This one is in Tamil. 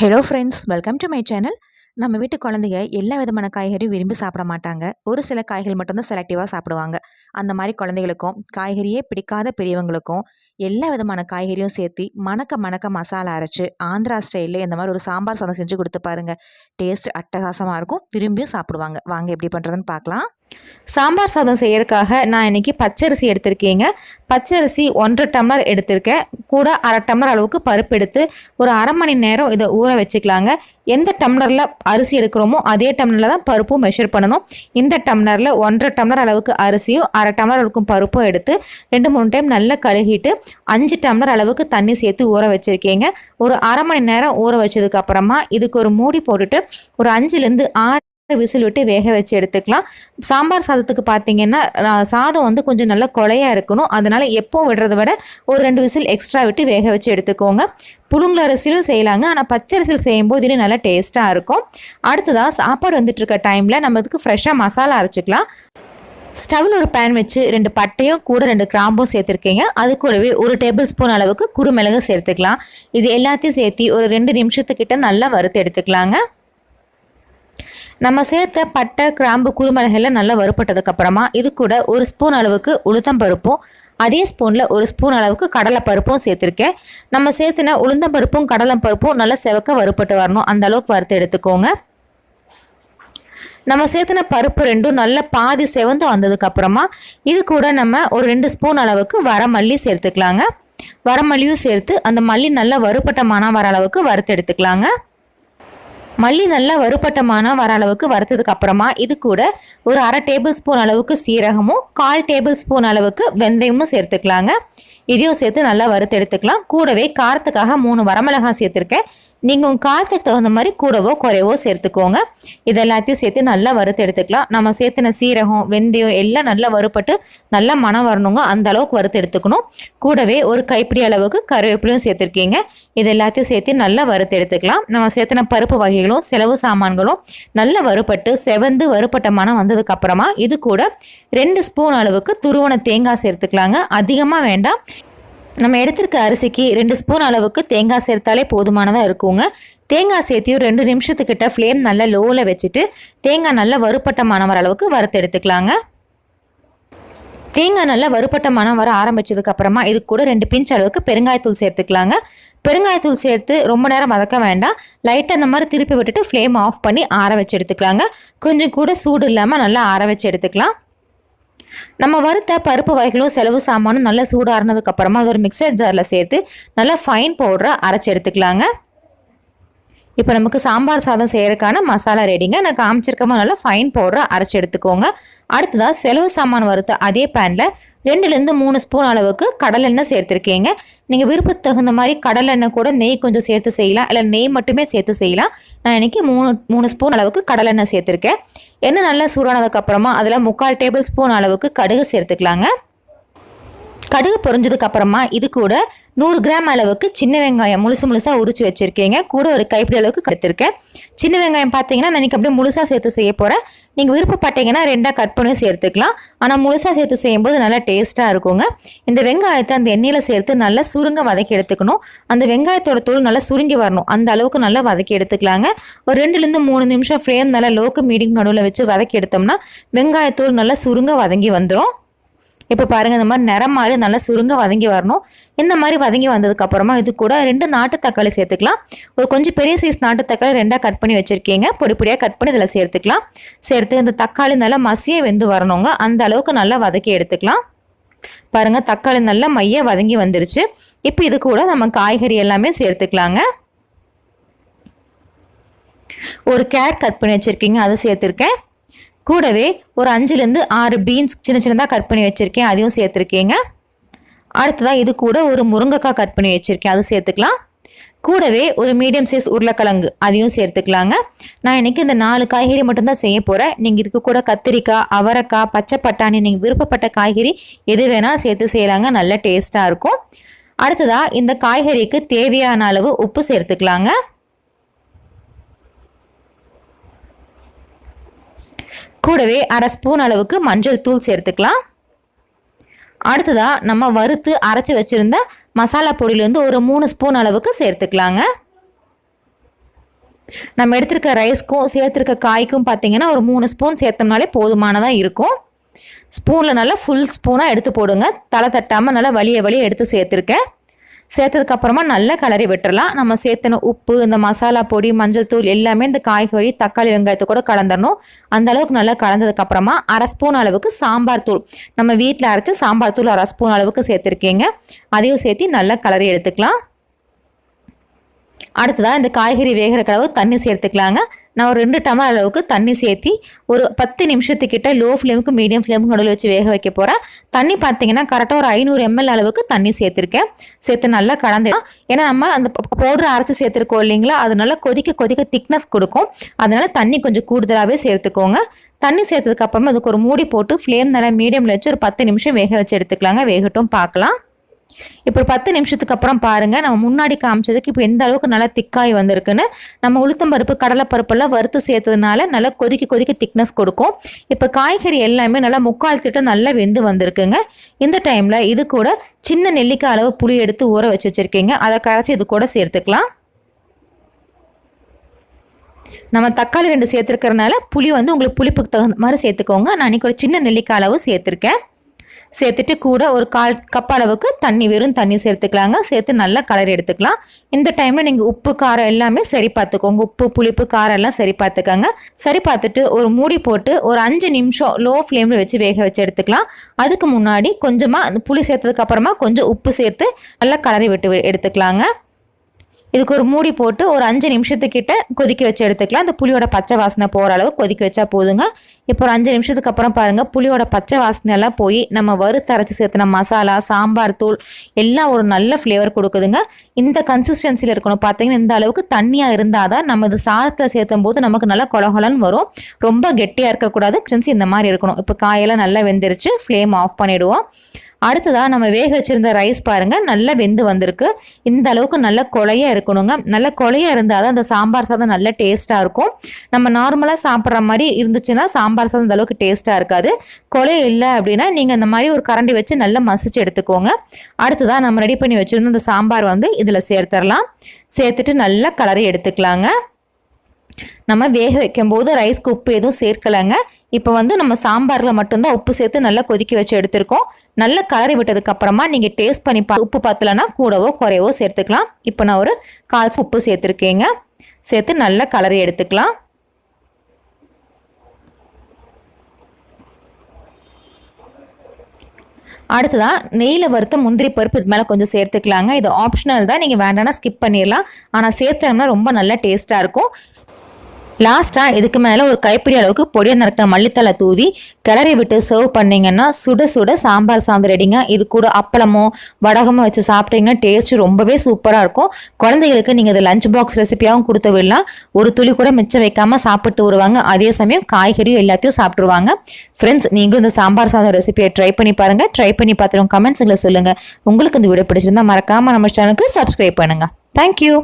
Hello friends welcome to my channel நம்ம வீட்டு குழந்தைங்க எல்லா விதமான காய்கறியும் விரும்பி சாப்பிட மாட்டாங்க. ஒரு சில காய்கள் மட்டும்தான் செலக்டிவாக சாப்பிடுவாங்க. அந்த மாதிரி குழந்தைகளுக்கும் காய்கறியே பிடிக்காத பெரியவங்களுக்கும் எல்லா விதமான காய்கறியும் சேர்த்து மணக்க மணக்க மசாலா அரைச்சி ஆந்திரா ஸ்டைலில் இந்த மாதிரி ஒரு சாம்பார் சாதம் செஞ்சு கொடுத்து பாருங்கள் டேஸ்ட் அட்டகாசமாக இருக்கும். விரும்பியும் சாப்பிடுவாங்க. வாங்க எப்படி பண்ணுறதுன்னு பார்க்கலாம். சாம்பார் சாதம் செய்யறதுக்காக நான் இன்றைக்கி பச்சரிசி எடுத்திருக்கேங்க. பச்சரிசி ஒன்றரை டம்ளர் எடுத்திருக்கேன். கூட அரை டம்ளர் அளவுக்கு பருப்பு எடுத்து ஒரு அரை மணி நேரம் இதை ஊற வச்சுக்கலாங்க. எந்த டம்ளரில் அரிசி எடுக்கிறோமோ அதே டம்ளரில் தான் பருப்பும் மெஷர் பண்ணணும். இந்த டம்ளரில் ஒன்றரை டம்ளர் அளவுக்கு அரிசியும் அரை டம்ளர் அளவுக்கு பருப்பும் எடுத்து ரெண்டு மூணு டைம் நல்லா கழுகிட்டு அஞ்சு டம்ளர் அளவுக்கு தண்ணி சேர்த்து ஊற வச்சுருக்கீங்க. ஒரு அரை மணி நேரம் ஊற வச்சதுக்கு அப்புறமா இதுக்கு ஒரு மூடி போட்டுட்டு ஒரு அஞ்சுலேருந்து ஆறு விசில் விட்டு வேக வச்சு எடுத்துக்கலாம். சாம்பார் சாதத்துக்கு பார்த்தீங்கன்னா சாதம் வந்து கொஞ்சம் நல்லா கொலையாக இருக்கணும். அதனால் எப்போ விடுறத விட ஒரு ரெண்டு விசில் எக்ஸ்ட்ரா விட்டு வேக வச்சு எடுத்துக்கோங்க. புழுங்கல் அரிசியிலும் செய்யலாங்க. ஆனால் பச்சரிசியில் செய்யும்போது இன்னும் நல்லா டேஸ்ட்டாக இருக்கும். அடுத்ததாக சாப்பாடு வந்துட்டு இருக்க டைமில் நம்ம இதுக்கு ஃப்ரெஷ்ஷாக மசாலா அரைச்சிக்கலாம். ஸ்டவ்வில் ஒரு பேன் வச்சு ரெண்டு பட்டையும் கூட ரெண்டு கிராம்பும் சேர்த்துருக்கீங்க. அது கூடவே ஒரு டேபிள் ஸ்பூன் அளவுக்கு குறுமிளகு சேர்த்துக்கலாம். இது எல்லாத்தையும் சேர்த்து ஒரு ரெண்டு நிமிஷத்துக்கிட்ட நல்லா வறுத்து எடுத்துக்கலாங்க. நம்ம சேர்த்த பட்டை கிராம்பு குருமிளகையில் நல்லா வறுப்பட்டதுக்கப்புறமா இது கூட ஒரு ஸ்பூன் அளவுக்கு உளுத்தம்பருப்பும் அதே ஸ்பூனில் ஒரு ஸ்பூன் அளவுக்கு கடலை பருப்பும் சேர்த்துருக்கேன். நம்ம சேர்த்துன உளுந்தம்பருப்பும் கடலை பருப்பும் நல்லா செவக்க வறுப்பட்டு வரணும். அந்த அளவுக்கு வறுத்து எடுத்துக்கோங்க. நம்ம சேர்த்துன பருப்பு ரெண்டும் நல்ல பாதி செவந்து வந்ததுக்கப்புறமா இது கூட நம்ம ஒரு ரெண்டு ஸ்பூன் அளவுக்கு வரமல்லி சேர்த்துக்கலாங்க. வரமல்லியும் சேர்த்து அந்த மல்லி நல்லா வறுப்பட்ட மனம் வர அளவுக்கு வறுத்து எடுத்துக்கலாங்க. மல்லி நல்லா வறுபட்டமான வர அளவுக்கு வறுத்ததுக்கு அப்புறமா இது கூட ஒரு அரை டேபிள் ஸ்பூன் அளவுக்கு சீரகமும் கால் டேபிள் ஸ்பூன் அளவுக்கு வெந்தயமும் சேர்த்துக்கலாங்க. இதையும் சேர்த்து நல்லா வறுத்து எடுத்துக்கலாம். கூடவே காரத்துக்காக மூணு வரமிளகாய் சேர்த்துருக்கேன். நீங்கள் உங்கள் காரத்துக்கு தகுந்த மாதிரி கூடவோ குறைவோ சேர்த்துக்கோங்க. இது எல்லாத்தையும் சேர்த்து நல்லா வறுத்து எடுத்துக்கலாம். நம்ம சேர்த்துன சீரகம் வெந்தயம் எல்லாம் நல்லா வறுப்பட்டு நல்லா மனம் வரணுங்க. அந்த அளவுக்கு வறுத்து எடுத்துக்கணும். கூடவே ஒரு கைப்பிடி அளவுக்கு கருவேப்பிலையும் சேர்த்துருக்கீங்க. இது எல்லாத்தையும் சேர்த்து நல்லா வறுத்து எடுத்துக்கலாம். நம்ம சேர்த்துன பருப்பு வகைகளும் செலவு சாமான்களும் நல்ல வறுப்பட்டு செவந்து வறுபட்ட மனம் வந்ததுக்கு அப்புறமா இது கூட ரெண்டு ஸ்பூன் அளவுக்கு துருவன தேங்காய் சேர்த்துக்கலாங்க. அதிகமாக வேண்டாம். நம்ம எடுத்திருக்க அரிசிக்கு ரெண்டு ஸ்பூன் அளவுக்கு தேங்காய் சேர்த்தாலே போதுமானதாக இருக்குங்க. தேங்காய் சேர்த்தியும் ரெண்டு நிமிஷத்துக்கிட்ட ஃப்ளேம் நல்லா லோவில் வச்சுட்டு தேங்காய் நல்லா வறுபட்ட மனம் வர அளவுக்கு வறுத்து எடுத்துக்கலாங்க. தேங்காய் நல்லா வறுப்பட்ட மனம் வர ஆரம்பிச்சதுக்கு அப்புறமா இது கூட ரெண்டு பிஞ்ச் அளவுக்கு பெருங்காயத்தூள் சேர்த்துக்கலாங்க. பெருங்காயத்தூள் சேர்த்து ரொம்ப நேரம் வதக்க வேண்டாம். லைட்டாக அந்த மாதிரி திருப்பி விட்டுட்டு ஃப்ளேம் ஆஃப் பண்ணி ஆற வச்சு எடுத்துக்கலாங்க. கொஞ்சம் கூட சூடு இல்லாமல் நல்லா ஆற வச்சு எடுத்துக்கலாம். நம்ம வறுத்த பருப்பு வகைகளும் செலவு சாமானும் நல்லா சூடாறினதுக்கப்புறமா அது ஒரு மிக்சர் ஜாரில் சேர்த்து நல்லா ஃபைன் பவுடரை அரைச்சி எடுத்துக்கலாங்க. இப்போ நமக்கு சாம்பார் சாதம் செய்யறதுக்கான மசாலா ரெடிங்க நான் காமிச்சிருக்கமா நல்லா ஃபைன் பவுடரை அரைச்சி எடுத்துக்கோங்க. அடுத்ததாக செலவு சாமான் வறுத்த அதே பேனில் ரெண்டுலேருந்து மூணு ஸ்பூன் அளவுக்கு கடலெண்ணெய் சேர்த்துருக்கீங்க. நீங்கள் விருப்பத்துக்கு தகுந்த மாதிரி கடலெண்ணெய் கூட நெய் கொஞ்சம் சேர்த்து செய்யலாம். இல்லை நெய் மட்டுமே சேர்த்து செய்யலாம். நான் இன்றைக்கி மூணு மூணு ஸ்பூன் அளவுக்கு கடலெண்ணெய் சேர்த்துருக்கேன். எண்ணெய் நல்லா சூடானதுக்கப்புறமா அதில் முக்கால் டேபிள் ஸ்பூன் அளவுக்கு கடுகு சேர்த்துக்கலாங்க. கடுகு பொறிஞ்சதுக்கு அப்புறமா இது கூட நூறு கிராம் அளவுக்கு சின்ன வெங்காயம் முழுசு முழுசாக உரிச்சு வச்சுருக்கீங்க. கூட ஒரு கைப்பிடி அளவுக்கு கற்றுருக்கேன் சின்ன வெங்காயம் பார்த்தீங்கன்னா நான் அப்படியே முழுசாக சேர்த்து செய்ய போகிறேன் நீங்கள் விருப்பப்பட்டீங்கன்னா ரெண்டாக கட் பண்ணி சேர்த்துக்கலாம். ஆனால் முழுசாக சேர்த்து செய்யும்போது நல்லா டேஸ்ட்டாக இருக்குங்க. இந்த வெங்காயத்தை அந்த எண்ணெயில் சேர்த்து நல்லா சுருங்க வதக்கி எடுத்துக்கணும். அந்த வெங்காயத்தோட தூள் நல்லா சுருங்கி வரணும். அந்த அளவுக்கு நல்லா வதக்கி எடுத்துக்கலாங்க. ஒரு ரெண்டுலேருந்து மூணு நிமிஷம் ஃப்ளேம் நல்லா லோக்கு மீடியம் நடுவில் வச்சு வதக்கி எடுத்தோம்னா வெங்காயத்தூள் நல்லா சுருங்க வதங்கி வந்துடும் இப்போ பாருங்கள் இந்த மாதிரி நிறம் மாதிரி நல்லா சுருங்க வதங்கி வரணும். இந்த மாதிரி வதங்கி வந்ததுக்கப்புறமா இது கூட ரெண்டு நாட்டு தக்காளி சேர்த்துக்கலாம். ஒரு கொஞ்சம் பெரிய சைஸ் நாட்டு தக்காளி ரெண்டாக கட் பண்ணி வச்சுருக்கீங்க. பொடி பொடியாக கட் பண்ணி இதில் சேர்த்துக்கலாம். சேர்த்து இந்த தக்காளி நல்லா மசிய வெந்து வரணுங்க. அந்த அளவுக்கு நல்லா வதக்கி எடுத்துக்கலாம். பாருங்கள் தக்காளி நல்லா மைய வதங்கி வந்துருச்சு. இப்போ இது கூட நம்ம காய்கறி எல்லாமே சேர்த்துக்கலாங்க. ஒரு கேரட் கட் பண்ணி வச்சுருக்கீங்க அதை சேர்த்துருக்கேன். கூடவே ஒரு அஞ்சுலேருந்து ஆறு பீன்ஸ் சின்ன சின்னதாக கட் பண்ணி வச்சுருக்கேன் அதையும் சேர்த்துருக்கீங்க. அடுத்ததாக இது கூட ஒரு முருங்கைக்காய் கட் பண்ணி வச்சுருக்கேன் அது சேர்த்துக்கலாம். கூடவே ஒரு மீடியம் சைஸ் உருளைக்கிழங்கு அதையும் சேர்த்துக்கலாங்க. நான் இன்றைக்கி இந்த நாலு காய்கறி மட்டும்தான் செய்ய போகிறேன் நீங்கள் இதுக்கு கூட கத்திரிக்காய் அவரைக்காய் பச்சை பட்டாணி நீங்கள் விருப்பப்பட்ட காய்கறி எது வேணால் சேர்த்து செய்யலாங்க நல்ல டேஸ்ட்டாக இருக்கும். அடுத்ததாக இந்த காய்கறிக்கு தேவையான அளவு உப்பு சேர்த்துக்கலாங்க. கூடவே அரை ஸ்பூன் அளவுக்கு மஞ்சள் தூள் சேர்த்துக்கலாம். அடுத்ததாக நம்ம வறுத்து அரைச்சி வச்சுருந்த மசாலா பொடியிலேருந்து ஒரு மூணு ஸ்பூன் அளவுக்கு சேர்த்துக்கலாங்க. நம்ம எடுத்திருக்க ரைஸ்க்கும் சேர்த்துருக்க காய்க்கும் பார்த்தீங்கன்னா ஒரு மூணு ஸ்பூன் சேர்த்தோம்னாலே போதுமானதாக இருக்கும். ஸ்பூனில் நல்லா ஃபுல் ஸ்பூனாக எடுத்து போடுங்க. தலை தட்டாமல் நல்லா வலிய வலிய எடுத்து சேர்த்துருக்கேன். சேர்த்ததுக்கப்புறமா நல்லா கலரி விட்டுறலாம். நம்ம சேர்த்துன உப்பு இந்த மசாலா பொடி மஞ்சள் தூள் எல்லாமே இந்த காய்கறி தக்காளி வெங்காயத்தை கூட கலந்துடணும் அந்த அளவுக்கு நல்லா கலந்ததுக்கப்புறமா அரை ஸ்பூன் அளவுக்கு சாம்பார் தூள். நம்ம வீட்டில் அரைச்சி சாம்பார் தூள் அரை ஸ்பூன் அளவுக்கு சேர்த்துருக்கீங்க. அதையும் சேர்த்து நல்லா கலரி எடுத்துக்கலாம். அடுத்ததாக இந்த காய்கறி வேகிற கலவு தண்ணி சேர்த்துக்கலாங்க. நான் ஒரு ரெண்டு டம்ளர் அளவுக்கு தண்ணி சேர்த்தி ஒரு பத்து நிமிஷத்துக்கிட்ட லோ ஃப்ளேமுக்கு மீடியம் ஃப்ளேமுக்கு நடுவில் வச்சு வேக வைக்க போகிறேன் தண்ணி பார்த்தீங்கன்னா கரெக்டாக ஒரு ஐநூறு எம்எல் அளவுக்கு தண்ணி சேர்த்துருக்கேன். சேர்த்து நல்லா கலந்துடும் ஏன்னா நம்ம அந்த பவுடர் அரைச்சி சேர்த்துருக்கோம் இல்லைங்களா? அது நல்லா கொதிக்க கொதிக்க திக்னஸ் கொடுக்கும். அதனால தண்ணி கொஞ்சம் கூடுதலாகவே சேர்த்துக்கோங்க. தண்ணி சேர்த்ததுக்கப்புறமா அதுக்கு ஒரு மூடி போட்டு ஃப்ளேம் நல்லா மீடியமில் வச்சு ஒரு பத்து நிமிஷம் வேக வச்சு எடுத்துக்கலாங்க. வேகட்டும் பார்க்கலாம். இப்போ பத்து நிமிஷத்துக்கு அப்புறம் பாருங்க நம்ம முன்னாடி காமிச்சதுக்கு இப்போ எந்த அளவுக்கு நல்லா திக்காய் வந்திருக்குன்னு நம்ம உளுத்தம் பருப்பு கடலைப்பருப்பெல்லாம் வறுத்து சேர்த்ததுனால நல்லா கொதிக்க கொதிக்க திக்னஸ் கொடுக்கும். இப்போ காய்கறி எல்லாமே நல்லா முக்கால் திட்டம் நல்லா வெந்து வந்திருக்குங்க. இந்த டைமில் இது கூட சின்ன நெல்லிக்காய் அளவு புளி எடுத்து ஊற வச்சு வச்சுருக்கீங்க. அதை கரைச்சி இது கூட சேர்த்துக்கலாம். நம்ம தக்காளி ரெண்டு சேர்த்துருக்கறனால புளி வந்து உங்களுக்கு புளிப்புக்கு தகுந்த மாதிரி சேர்த்துக்கோங்க. நான் இன்றைக்கி ஒரு சின்ன நெல்லிக்காய் அளவு சேர்த்துருக்கேன். சேர்த்துட்டு கூட ஒரு கால் கப் அளவுக்கு தண்ணி வெறும் தண்ணி சேர்த்துக்கலாங்க. சேர்த்து நல்லா கலர் எடுத்துக்கலாம். இந்த டைமில் நீங்கள் உப்பு காரம் எல்லாமே சரி பார்த்துக்கோங்க. உப்பு புளிப்பு காரம் எல்லாம் சரி பார்த்துக்கோங்க. சரி பார்த்துட்டு ஒரு மூடி போட்டு ஒரு அஞ்சு நிமிஷம் லோ ஃப்ளேமில் வச்சு வேக வச்சு எடுத்துக்கலாம். அதுக்கு முன்னாடி கொஞ்சமாக அந்த புளி சேர்த்ததுக்கு அப்புறமா கொஞ்சம் உப்பு சேர்த்து நல்லா கலரி விட்டு எடுத்துக்கலாங்க. இதுக்கு ஒரு மூடி போட்டு ஒரு அஞ்சு நிமிஷத்துக்கிட்ட கொதிக்க வச்சு எடுத்துக்கலாம். அந்த புளியோட பச்சை வாசனை போகிற அளவு கொதிக்க வச்சா போதுங்க. இப்போ ஒரு அஞ்சு நிமிஷத்துக்கு அப்புறம் பாருங்கள் புளியோட பச்சை வாசனை எல்லாம் போய் நம்ம வறுத்தரைச்சி சேர்த்துன மசாலா சாம்பார் தூள் எல்லாம் ஒரு நல்ல ஃப்ளேவர் கொடுக்குதுங்க. இந்த கன்சிஸ்டன்சியில் இருக்கணும். பார்த்தீங்கன்னா இந்த அளவுக்கு தண்ணியாக இருந்தால் தான் நம்ம இது சாதத்தில் சேர்த்தும் போது நமக்கு நல்லா கொலகொலன்னு வரும். ரொம்ப கெட்டியாக இருக்கக்கூடாது. இந்த மாதிரி இருக்கணும். இப்போ காயெல்லாம் நல்லா வெந்துருச்சு. ஃப்ளேம் ஆஃப் பண்ணிவிடுவோம் அடுத்ததாக நம்ம வேக வச்சுருந்த ரைஸ் பாருங்கள் நல்லா வெந்து வந்திருக்கு. இந்த அளவுக்கு நல்ல கொலையாக இருக்கணுங்க. நல்ல கொலையாக இருந்தால் தான் அந்த சாம்பார் சாதம் நல்ல டேஸ்ட்டாக இருக்கும். நம்ம நார்மலாக சாப்பிட்ற மாதிரி இருந்துச்சுன்னா சாம்பார் சாதம் அந்த அளவுக்கு டேஸ்ட்டாக இருக்காது. கொலை இல்லை அப்படின்னா நீங்கள் இந்த மாதிரி ஒரு கரண்டி வச்சு நல்லா மசிச்சு எடுத்துக்கோங்க. அடுத்ததாக நம்ம ரெடி பண்ணி வச்சுருந்த அந்த சாம்பார் வந்து இதில் சேர்த்துடலாம் சேர்த்துட்டு நல்லா கலரி எடுத்துக்கலாங்க. நம்ம வேக வைக்கும்போது ரைஸ்க்கு உப்பு எதுவும் சேர்க்கலைங்க. இப்போ வந்து நம்ம சாம்பாரில் மட்டும்தான் உப்பு சேர்த்து நல்லா கொதிக்க வச்சு எடுத்திருக்கோம். நல்லா கலரி விட்டதுக்கப்புறமா நீங்கள் டேஸ்ட் பண்ணி பா உப்பு பார்த்தலன்னா கூடவோ குறையவோ சேர்த்துக்கலாம். இப்போ நான் ஒரு கால் உப்பு சேர்த்துருக்கேங்க. சேர்த்து நல்லா கலரி எடுத்துக்கலாம். அடுத்ததாக நெய்யில் வறுத்த முந்திரி பருப்பு இது மேலே கொஞ்சம் சேர்த்துக்கலாங்க. இது ஆப்ஷனல் தான் நீங்கள் வேண்டாம்னா ஸ்கிப் பண்ணிடலாம் ஆனால் சேர்த்தோம்னா ரொம்ப நல்லா டேஸ்ட்டாக இருக்கும். லாஸ்ட்டாக இதுக்கு மேலே ஒரு கைப்பிடி அளவுக்கு பொடியை நறுக்கின மல்லித்தலை தூவி கிளறி விட்டு சர்வ் பண்ணிங்கன்னா சுட சுட சாம்பார் சாந்து ரெடிங்க இது கூட அப்பளமோ வடகமோ வச்சு சாப்பிட்டீங்கன்னா டேஸ்ட் ரொம்பவே சூப்பராக இருக்கும். குழந்தைகளுக்கு நீங்கள் இது லஞ்ச் பாக்ஸ் ரெசிபியாகவும் கொடுத்து விடலாம். ஒரு துளி கூட மிச்சம் வைக்காமல் சாப்பிட்டு வருவாங்க. அதே சமயம் காய்கறியும் எல்லாத்தையும் சாப்பிட்ருவாங்க ஃப்ரெண்ட்ஸ் நீங்களும் இந்த சாம்பார் சாதம் ரெசிபியை ட்ரை பண்ணி பாருங்கள் ட்ரை பண்ணி பார்த்துருவோம் கமெண்ட்ஸுங்களை சொல்லுங்கள் உங்களுக்கு இந்த வீடியோ பிடிச்சிருந்தா மறக்காமல் நம்ம சேனலுக்கு சப்ஸ்கிரைப் பண்ணுங்கள் தேங்க்யூ